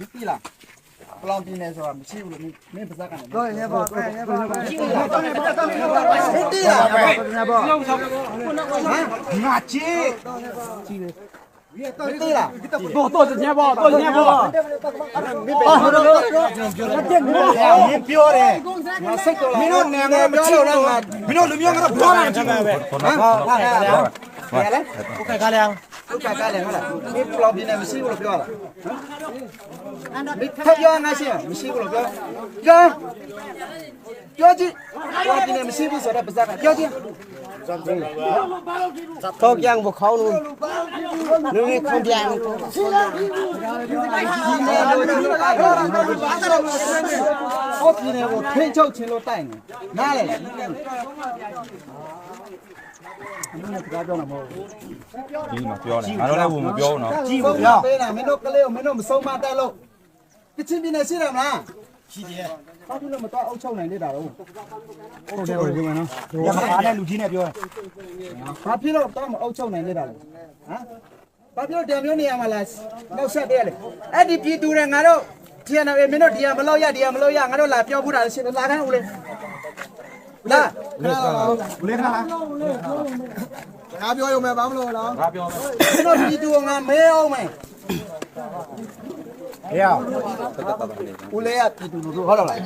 မသိလားပလောင်ပြင်းနေဆိုတာမရှိဘူးလို့မင်းပါဇက်ကလည်းတော့နေပါပဲနေပါပဲရှိဘူးလားတော့နေပါတော့နေပါပဲဟုတ်တယ်လားနေပါလောက်ဆောင်ငါချေကြည့်လေတော်တော်လားတော်တော်ညဘောတော်ညဘောအာမင်းပြောတယ်မင်းပြောတယ်ငါစိတ်တော်လားမင်းတို့နာမည်မချလို့လားမင်းတို့လူမျိုးငါတို့ဘာမှမကြည့်ဘူးဟမ်ဟုတ်ကဲ့ဟုတ်ကဲ့ခါလဲ ဟုတ်ကဲ့ကလည်းဟုတ်လားမင်းပလောင်ပြင်းနေမရှိဘူးလို့ပြောတာနော်မင်းဖပြောငါရှင်းမရှိဘူးလို့ပြောပြောပြောကြည့်ပလောင်ပြင်းနေမရှိဘူးဆိုတော့ပါစကပြောကြည့်တော့ကြံဘခေါနုလူကြီးခွန်ပြန်တော့စီလာဒီလိုဒီလိုဘာသာတော့ပြည်နေကိုထိချုပ်ချင်းလို့တိုက်နေနားလေ မင်းကပြောတော့မဟုတ်ဘူးကြီးမပြောနဲ့ငါတို့လည်းဘူးမပြောဘူးနော်ကြည့်ဖို့ပြောပေးတာမင်းတို့ကလေးကိုမင်းတို့မဆုံးမတက်လို့ကချင်ပြည်နယ်ရှိတယ်မလားရှိတယ်ဘာဖြစ်လို့မတော့အုပ်ချုပ်နိုင်နေတာတော့ဟုတ်တယ်ဟုတ်တယ်နော်ရမအားနဲ့လူကြီးနဲ့ပြောဘာဖြစ်လို့တော့မအုပ်ချုပ်နိုင်နေတာလဲဟမ်ဘာဖြစ်လို့တံမျိုးနေရမှာလားနောက်ဆက်တည်းလေအဲ့ဒီပြည်သူတွေငါတို့ဒီရနော်မင်းတို့ဒီရမလို့ရဒီရမလို့ရငါတို့လာပြောဖို့တာရှင်လာခိုင်းဦးလေလာ ဦးလေခါလားငါပြောရုံပဲဘာမလို့လားမင်းတို့ပြည်သူကငါမဲအောင်မယ်ဟဲ့ဦးလေးကပြည်သူလူတို့ဟုတ်တော့လား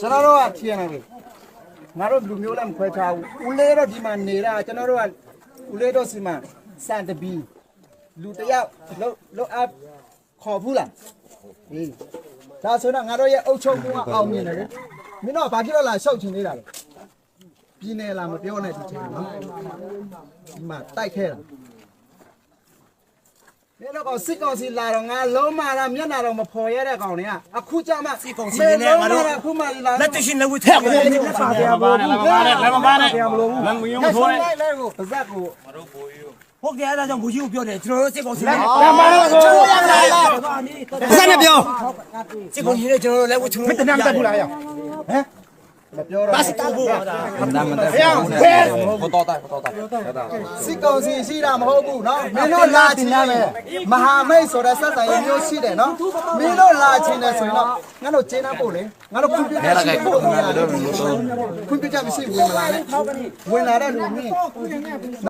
ကျွန်တော်တို့ကဖြေနေပြီငါတို့လူမျိုးလည်းမခွဲခြားဘူးဦးလေးတော့ဒီမှာနေတာကျွန်တော်တို့ကဦးလေးတို့စီမှာစံတပီလူတယောက်လို့လို့အခေါ်ဘူးလားဟေးဒါဆိုတော့ငါတို့ရဲ့အုပ်ချုပ်မှုကအောင်မြင်တယ်လေမင်းတို့ကဘာဖြစ်လို့လာရှောက်ချင်နေတာလဲ ပြည်နယ်လာမပြောနဲ့ဒီချိန်နော်ဒီမှာတိုက်ခဲတာမင်းတို့ကစစ်ကောင်စီလာတော့ငါလုံးမလာမျက်နှာတော့မဖော်ရတဲ့ကောင်တွေကအခုကြမှာစစ်ကောင်စီနဲ့ငါတို့အခုမှလာလက်တရှင်လက်ဝထက်တယ်လက်ပါပြပါနဲ့လက်ပါနဲ့လက်ပါနဲ့မလို့ဘူးလက်မယုံဆိုးနဲ့လဲကိုပါဇက်ကိုဟုတ်တယ်အဲ့ဒါကြောင့်ဘူကြီးကိုပြောတယ်ကျွန်တော်တို့စစ်ကောင်စီနဲ့လက်ပါနဲ့ကိုရမလားစနေပြောစစ်ကောင်စီနဲ့ကျွန်တော်တို့လည်းဝချူမတနာမတက်ဘူးလားယောဟမ် မပြောတော့ဘူးမနာမနာဟိုတော့တာဟိုတော့တာစစ်ကောင်စီရှိတာမဟုတ်ဘူးနော်မင်းတို့လာချင်တယ်မဟာမိတ်ဆိုတဲ့ဆက်ဆံရေးမျိုးရှိတယ်နော်မင်းတို့လာချင်တယ်ဆိုရင်တော့ငါတို့ကျင်းနာဖို့လေငါတို့ကွန်ပျူတာရှိဖို့ငါတို့ကွန်ပျူတာမရှိဘူးဝင်လာတယ်ဝင်လာတဲ့လူကြီးမ